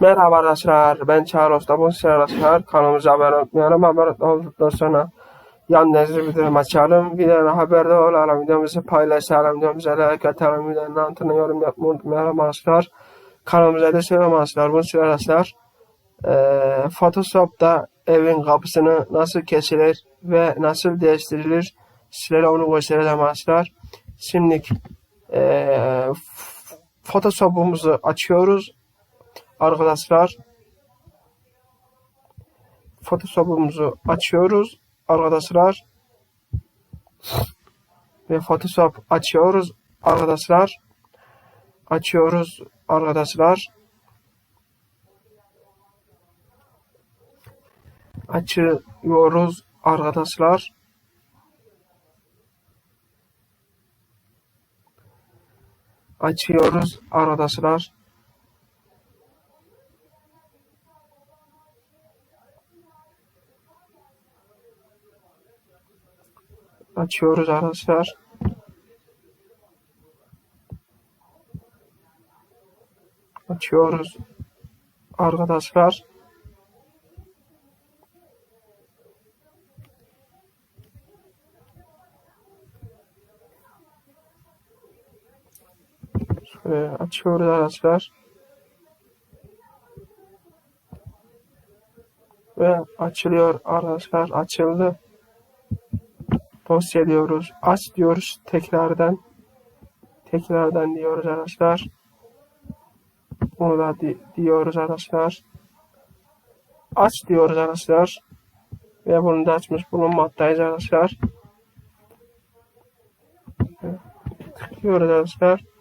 Merhaba arkadaşlar, ben Çağrı Usta. Bu sizler arkadaşlar kanalımıza abone olmayalım. Abone olduktan sonra yan nezri bildirim açalım. Videodan haberdar olalım. Videomuzu paylaşalım. Videomuza like atalım. Videonun altına yorum yapmayı unutmayalım arkadaşlar. Kanalımıza da selam arkadaşlar. Bu sizler arkadaşlar e, Photoshop'ta evin kapısını nasıl kesilir ve nasıl değiştirilir sizlere onu göstereceğim arkadaşlar. Şimdi e, Photoshop'umuzu açıyoruz arkadaşlar Photoshop'umuzu açıyoruz. Arkadaşlar ve Photoshop açıyoruz. Arkadaşlar açıyoruz. Arkadaşlar açıyoruz. Arkadaşlar açıyoruz. Arkadaşlar açıyoruz arkadaşlar. Açıyoruz arkadaşlar. Şöyle açıyoruz arkadaşlar. Ve açılıyor arkadaşlar. Açıldı dosya diyoruz. Aç diyoruz tekrardan. Tekrardan diyoruz arkadaşlar. Bunu da di diyoruz arkadaşlar. Aç diyoruz arkadaşlar. Ve bunu da açmış bulunmaktayız arkadaşlar. Tıklıyoruz arkadaşlar.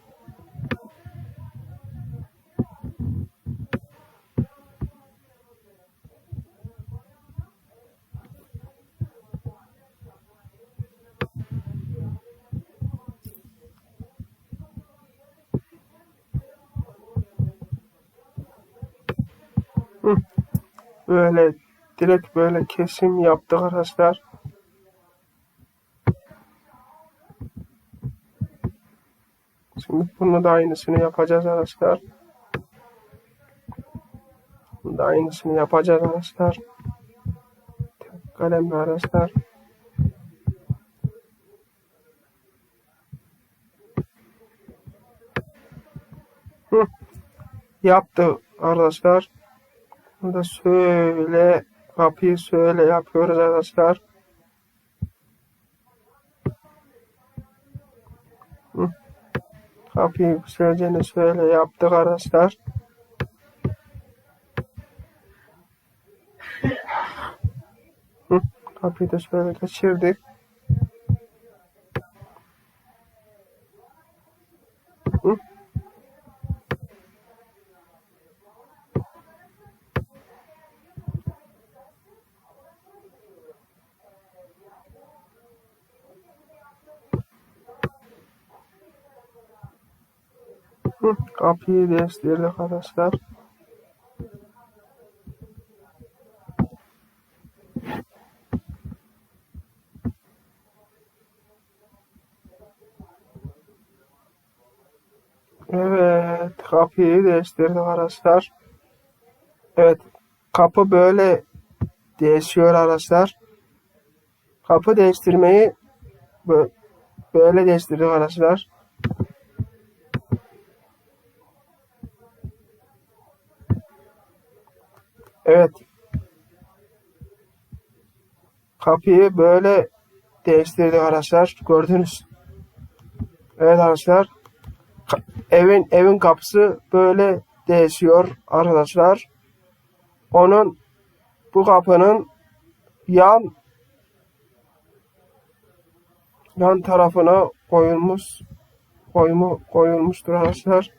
Böyle direkt böyle kesim yaptık arkadaşlar. Şimdi bunu da aynısını yapacağız arkadaşlar. Bunu da aynısını yapacağız arkadaşlar. Kalemle arkadaşlar. Hı. Yaptı arkadaşlar. Burada şöyle kapıyı şöyle yapıyoruz arkadaşlar. Kapıyı güzelce şöyle yaptık arkadaşlar. Kapıyı da şöyle geçirdik. Hı. Kapıyı değiştirdik arkadaşlar. Evet, kapıyı değiştirdik arkadaşlar. Evet, kapı böyle değişiyor arkadaşlar. Kapı değiştirmeyi böyle değiştirdik arkadaşlar. Evet. Kapıyı böyle değiştirdik arkadaşlar. Gördünüz. Evet arkadaşlar. Evin evin kapısı böyle değişiyor arkadaşlar. Onun bu kapının yan yan tarafına koyulmuş koymu koyulmuştur arkadaşlar.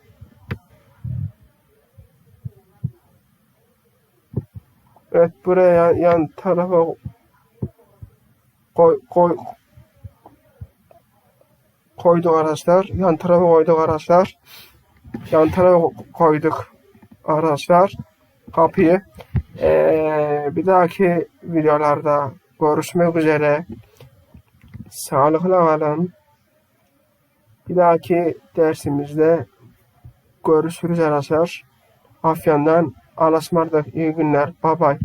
Evet buraya yan, yan tarafa koy, koy, koyduk arkadaşlar. Yan tarafa koyduk arkadaşlar. Yan tarafa koyduk arkadaşlar. Kapıyı. Ee, bir dahaki videolarda görüşmek üzere. Sağlıkla kalın. Bir dahaki dersimizde görüşürüz arkadaşlar. Afyon'dan Alasmardık. İyi günler. Bye bye.